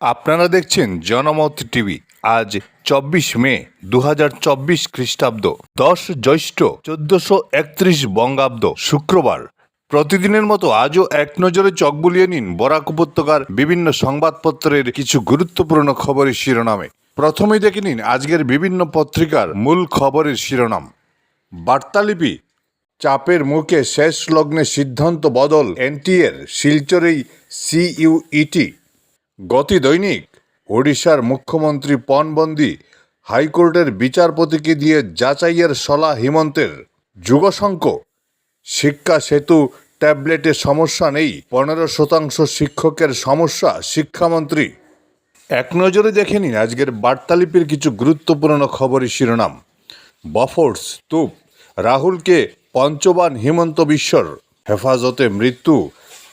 আপনারা দেখছেন জনমত টিভি, আজ চব্বিশ মে দু হাজার চব্বিশ খ্রিস্টাব্দ। দশ জ্যৈষ্ঠ চোদ্দশো একত্রিশ বঙ্গাব্দ, শুক্রবার। প্রতিদিনের মতো আজও এক নজরে চক বুলিয়ে নিন বরাক উপত্যকার বিভিন্ন সংবাদপত্রের কিছু গুরুত্বপূর্ণ খবরের শিরোনামে। প্রথমেই দেখে নিন আজকের বিভিন্ন পত্রিকার মূল খবরের শিরোনাম। বার্তালিপি, চাপের মুখে শেষ লগ্নে সিদ্ধান্ত বদল, এনটিএর শিলচরেই সিইউইটি। গতি দৈনিক, ওড়িশার মুখ্যমন্ত্রী পণবন্দি হাইকোর্টের বিচারপতিকে দিয়ে যাচাইয়ের সলা হিমন্তের। যুগশঙ্ক, শিক্ষা সেতু, ট্যাবলেটে সমস্যা নেই, পনেরো শতাংশ শিক্ষকের সমস্যা, শিক্ষামন্ত্রী। এক নজরে দেখে নিন আজকের বার্তালিপির কিছু গুরুত্বপূর্ণ খবরের শিরোনাম। বফোর্স তুপ রাহুলকে পঞ্চবান হিমন্ত বিশ্বর হেফাজতে মৃত্যু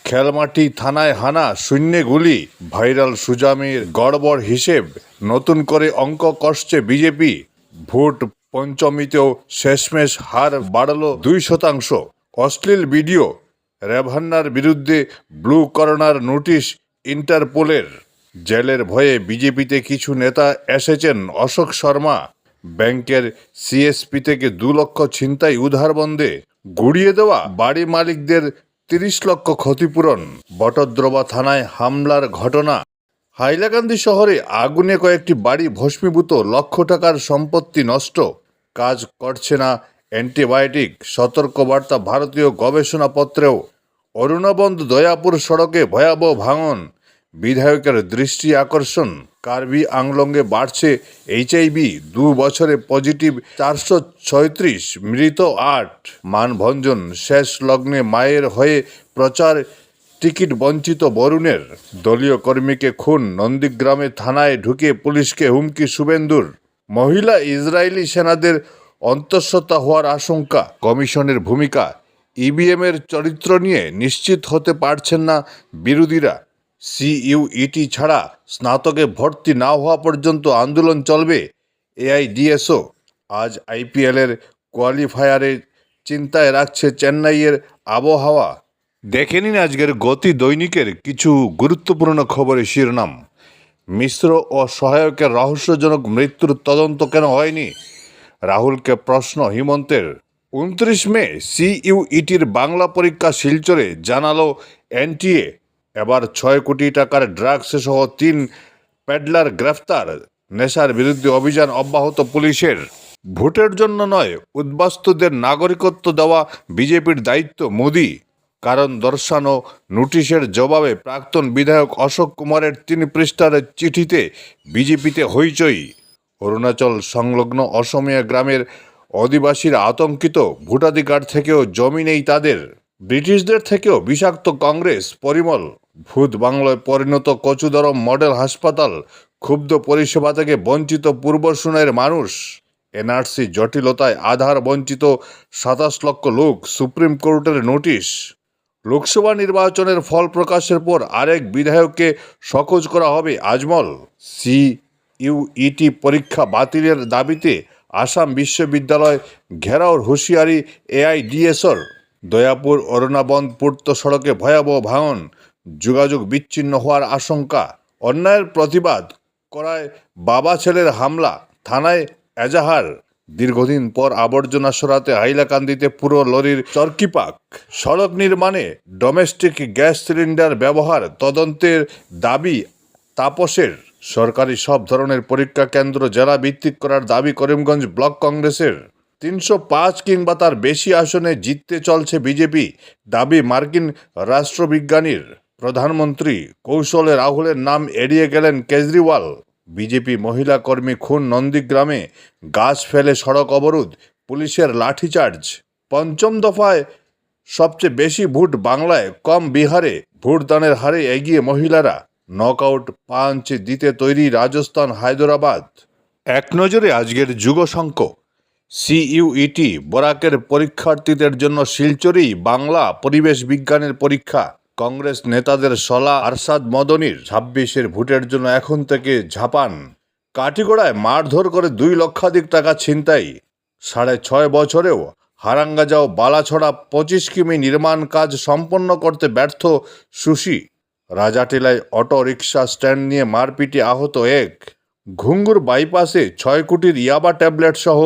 খেলমাটি থানায় হানা, শূন্যে গুলি, ভাইরাল সুজামের গড়বড় হিসেব, নতুন করে অঙ্ক কষছে বিজেপি। ভোট পঞ্চমীতেও শেষমেশ হার বাড়ালো দুই শতাংশ। অশ্লীল ভিডিও, রেভান্নার বিরুদ্ধে ব্লু করোনার নোটিশ ইন্টারপোলের। জেলের ভয়ে বিজেপিতে কিছু নেতা এসেছেন অশোক শর্মা। ব্যাংকের সিএসপি থেকে দু লক্ষ ছিনতাই উধার বন্ধে। গুড়িয়ে দেওয়া বাড়ি মালিকদের তিরিশ লক্ষ ক্ষতিপূরণ। বটদ্রবা থানায় হামলার ঘটনা। হাইলাকান্দি শহরে আগুনে কয়েকটি বাড়ি ভস্মীভূত, লক্ষ টাকার সম্পত্তি নষ্ট। কাজ করছে না অ্যান্টিবায়োটিক, সতর্কবার্তা ভারতীয় গবেষণাপত্রেও। অরুণাবন্ধ দয়াপুর সড়কে ভয়াবহ ভাঙন। বিধায়কের দৃষ্টি আকর্ষণ, কার্বি আংলঙ্গে বাড়ছে এইচআইভি দু বছরে পজিটিভ চারশো ছয়ত্রিশ, মৃত আট। মানভঞ্জন শেষ লগ্নে মায়ের হয়ে প্রচার, টিকিট বঞ্চিত বরুণের। দলীয় কর্মীকে খুন, নন্দীগ্রামে থানায় ঢুকে পুলিশকে হুমকি শুভেন্দুর। মহিলা ইসরায়েলি সেনাদের অন্তঃসত্ত্বা হওয়ার আশঙ্কা, কমিশনের ভূমিকা। ইভিএমের চরিত্র নিয়ে নিশ্চিত হতে পারছেন না বিরোধীরা। সিইউইটি ছাড়া স্নাতকে ভর্তি না হওয়া পর্যন্ত আন্দোলন চলবে, এআইডিএসও। আজ আইপিএলের কোয়ালিফায়ারে চিন্তায় রাখছে চেন্নাইয়ের আবহাওয়া। দেখে নিন আজকের গতি দৈনিকের কিছু গুরুত্বপূর্ণ খবরের শিরোনাম। মিশ্র ও সহায়কের রহস্যজনক মৃত্যুর তদন্ত কেন হয়নি? রাহুলকে প্রশ্ন হিমন্তের। উনত্রিশ মে সিইউইটির বাংলা পরীক্ষা শিলচরে জানালো এনটিএ। এবার ছয় কোটি টাকার ড্রাগস সহ তিন প্যাডলার গ্রেফতার। নেশার বিরুদ্ধে অভিযান অব্যাহত পুলিশের। ভোটের জন্য নয়, উদ্বাস্তুদের নাগরিকত্ব দেওয়া বিজেপির দায়িত্ব মোদি। কারণ দর্শানো নোটিশের জবাবে প্রাক্তন বিধায়ক অশোক কুমারের তিন পৃষ্ঠার চিঠিতে বিজেপিতে হইচই। অরুণাচল সংলগ্ন অসমিয়া গ্রামের অধিবাসীরা আতঙ্কিত, ভোটাধিকার থেকেও জমি নেই তাদের। ব্রিটিশদের থেকেও বিষাক্ত কংগ্রেস, পরিমল ভূত বাংলায় পরিণত কচুদরম মডেল হাসপাতাল ক্ষুব্ধ পরিষেবা থেকে বঞ্চিত পূর্বসুনের মানুষ। এনআরসি জটিলতায় আধার বঞ্চিত সাতাশ লক্ষ লোক, সুপ্রিম কোর্টের নোটিশ। লোকসভা নির্বাচনের ফল প্রকাশের পর আরেক বিধায়ককে সকোজ করা হবে আজমল। সি ইউইটি পরীক্ষা বাতিলের দাবিতে আসাম বিশ্ববিদ্যালয় ঘেরাওর হুঁশিয়ারি এআইডিএসর। দয়াপুর অরুণাবন্ধ পূর্ত সড়কে ভয়াবহ ভাঙন যোগাযোগ বিচ্ছিন্ন হওয়ার আশঙ্কা, অন্যায়ের প্রতিবাদ করায় বাবা ছেলের হামলা, থানায় এজাহার। দীর্ঘদিন পর আবর্জনা সরাতে হাইলাকান্দিতে পুরো লরির চরকিপাক। সড়ক নির্মাণে ডোমেস্টিক গ্যাস সিলিন্ডার ব্যবহার তদন্তের দাবি তাপসের। সরকারি সব ধরনের পরীক্ষা কেন্দ্র জেলা ভিত্তিক করার দাবি করিমগঞ্জ ব্লক কংগ্রেসের। তিনশো পাঁচ কিংবা তার বেশি আসনে জিততে চলছে বিজেপি, দাবি মার্কিন রাষ্ট্রবিজ্ঞানীর। প্রধানমন্ত্রী কৌশলে রাহুলের নাম এড়িয়ে গেলেন কেজরিওয়াল। বিজেপি মহিলা কর্মী খুন নন্দীগ্রামে, গাছ ফেলে সড়ক অবরোধ, পুলিশের লাঠিচার্জ। পঞ্চম দফায় সবচেয়ে বেশি ভোট বাংলায়, কম বিহারে ভোটদানের হারে এগিয়ে মহিলারা। নকআউট পাঞ্চ দিতে তৈরি রাজস্থান, হায়দরাবাদ। এক নজরে আজকের যুগশঙ্ক সিইউইটি, বরাকের পরীক্ষার্থীদের জন্য শিলচরেই বাংলা পরিবেশ বিজ্ঞানের পরীক্ষা। কংগ্রেস নেতাদের সলা আরশাদ মদনির ছাব্বিশের ভোটের জন্য এখন থেকে ঝাপান। কাটিগড়ায় মারধর করে দুই লক্ষাধিক টাকা ছিনতাই। সাড়ে ছয় বছরেও হারাঙ্গাজাও বালাছড়া পঁচিশ কিমি নির্মাণ কাজ সম্পন্ন করতে ব্যর্থ সুশি। রাজাটিলায় অটো রিক্সা স্ট্যান্ড নিয়ে মারপিটে আহত এক। ঘুঙ্গুর বাইপাসে ছয় কোটির ইয়াবা ট্যাবলেট সহ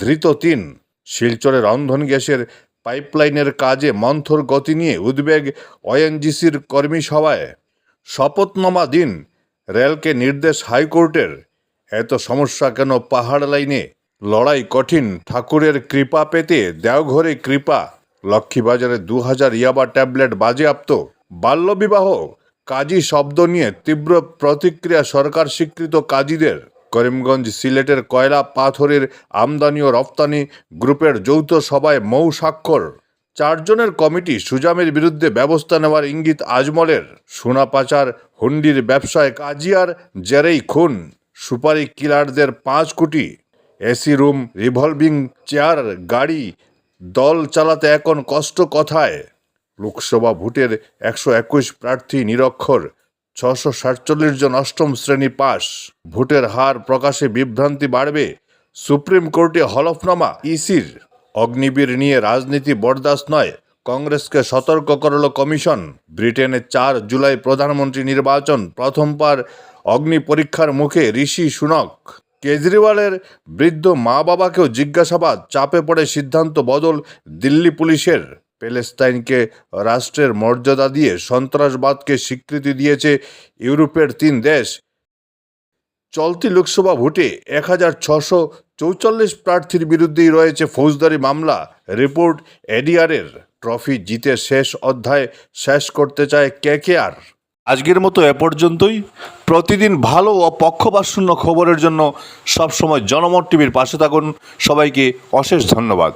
ধৃত তিন। শিলচরে রন্ধন গ্যাসের পাইপলাইনের কাজে মন্থর গতি নিয়ে উদ্বেগ ওএনজিসির কর্মী সভায়। শপথনামা দিন, রেলকে নির্দেশ হাইকোর্টের। এত সমস্যা কেন পাহাড় লাইনে? লড়াই কঠিন, ঠাকুরের কৃপা পেতে দেওঘরে কৃপা। লক্ষ্মীবাজারে দু হাজার ইয়াবা ট্যাবলেট বাজেয়াপ্ত। বাল্যবিবাহ, কাজী শব্দ নিয়ে তীব্র প্রতিক্রিয়া সরকার স্বীকৃত কাজীদের। করিমগঞ্জ সিলেটের কয়লা পাথরের আমদানি ও রপ্তানি গ্রুপের যৌথ সভায় মৌ স্বাক্ষর। চারজনের কমিটি সুজামের বিরুদ্ধে ব্যবস্থা নেওয়ার ইঙ্গিত আজমলের। সোনা পাচার হুন্ডির ব্যবসায় কাজিয়ার জেরেই খুন। সুপারি কিলারদের পাঁচ কোটি। এসি রুম, রিভলভিং চেয়ার, গাড়ি, দল চালাতে এখন কষ্ট কথায়। লোকসভা ভোটের একশো একুশ প্রার্থী নিরক্ষর। ছশো সাতচল্লিশ জন অষ্টম শ্রেণি পাস ভোটের হার প্রকাশে বিভ্রান্তি বাড়বে। সুপ্রিম কোর্টে হলফনামা ইসির। অগ্নিবীর নিয়ে রাজনীতি বরদাস্ত নয়। কংগ্রেসকে সতর্ক করল কমিশন। ব্রিটেনে চার জুলাই প্রধানমন্ত্রী নির্বাচন প্রথমবার অগ্নি পরীক্ষার মুখে ঋষি সুনক। কেজরিওয়ালের বৃদ্ধ মা বাবাকেও জিজ্ঞাসাবাদ, চাপে পড়ে সিদ্ধান্ত বদল দিল্লি পুলিশের। প্যালেস্তাইনকে রাষ্ট্রের মর্যাদা দিয়ে সন্ত্রাসবাদকে স্বীকৃতি দিয়েছে ইউরোপের তিন দেশ। চলতি লোকসভা ভোটে এক হাজার ছশো চৌচল্লিশ প্রার্থীর বিরুদ্ধেই রয়েছে ফৌজদারি মামলা, রিপোর্ট এডিআরের। ট্রফি জিতে শেষ অধ্যায় শেষ করতে চায় কে কে আর? আজকের মতো এ পর্যন্তই। প্রতিদিন ভালো ও পক্ষপাতশূন্য খবরের জন্য সবসময় জনমত টিভির পাশে থাকুন। সবাইকে অশেষ ধন্যবাদ।